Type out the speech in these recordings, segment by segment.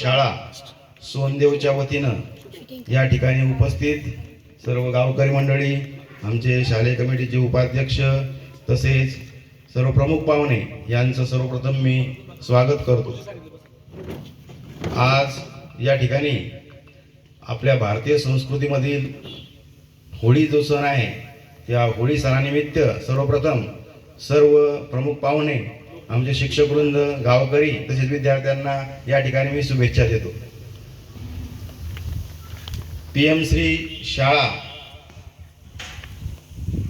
शाळा सोनदेवच्या वतीनं या ठिकाणी उपस्थित सर्व गावकरी मंडळी आमचे शालेय कमिटीचे उपाध्यक्ष तसेच सर्व प्रमुख पाहुणे यांचं सर्वप्रथम मी स्वागत करतो. आज या ठिकाणी आपल्या भारतीय संस्कृतीमधील होळी जो सण आहे त्या होळी सणानिमित्त सर्वप्रथम सर्व प्रमुख पाहुणे आमचे शिक्षक वृंद गावकरी तसेच विद्यार्थ्यांना या ठिकाणी मी शुभेच्छा देतो. पी एम श्री शाळा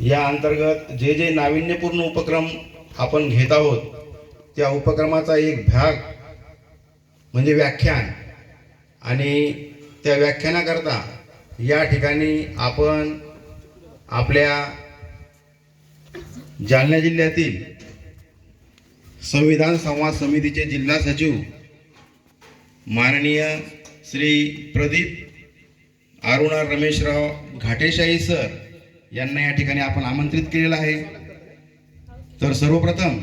या अंतर्गत जे जे नाविन्यपूर्ण उपक्रम आपण घेत आहोत त्या उपक्रमाचा एक भाग म्हणजे व्याख्यान. आणि त्या व्याख्यानाकरता या ठिकाणी आपण आपल्या जालना जिल्ह्यातील संविधान संवाद समितीचे जिल्हा सचिव माननीय श्री प्रदीप अरुणा रमेशराव घाटेशाही सर यांना या ठिकाणी आपण आमंत्रित केलेलं आहे. तर सर्वप्रथम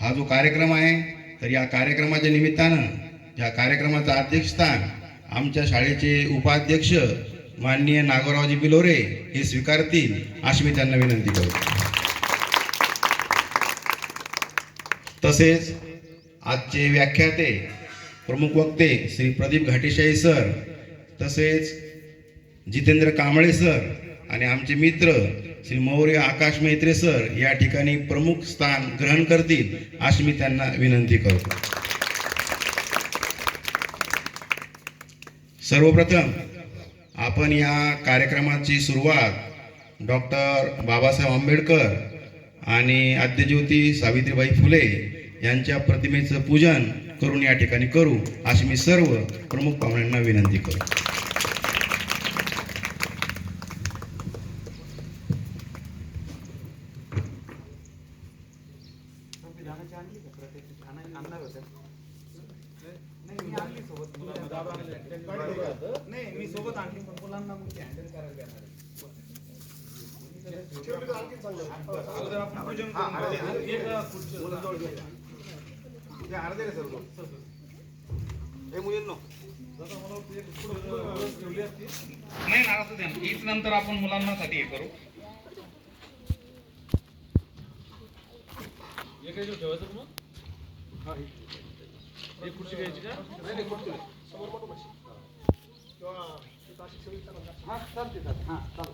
हा जो कार्यक्रम आहे तर या कार्यक्रमाच्या निमित्तानं या कार्यक्रमाचं अध्यक्षस्थान आमच्या शाळेचे उपाध्यक्ष माननीय नागोरावजी बिलोरे हे स्वीकारतील अशी मी त्यांना विनंती करतो. तसेच आजचे व्याख्याते प्रमुख वक्ते श्री प्रदीप घाटेशाही सर तसेच जितेंद्र कांबळे सर आणि आमचे मित्र श्री मौर्य आकाश मैत्रे सर या ठिकाणी प्रमुख स्थान ग्रहण करतील अशी मी त्यांना विनंती करतो. सर्वप्रथम आपण या कार्यक्रमाची सुरुवात डॉक्टर बाबासाहेब आंबेडकर आणि आद्यज्योती सावित्रीबाई फुले यांच्या प्रतिमेचं पूजन करून या ठिकाणी करू अशी मी सर्व प्रमुख पाहुण्यांना विनंती करू. नाही मी सोबत आणली पण मुलांना मग हँडल करायला देणार आहे. अगोदर आपण पूजन करून घेऊ. ते अर्धे रे नाही ना असं द्या ना. हीच नंतर आपण मुलांनासाठी हे करू हा चालते चालते हां चालते चालते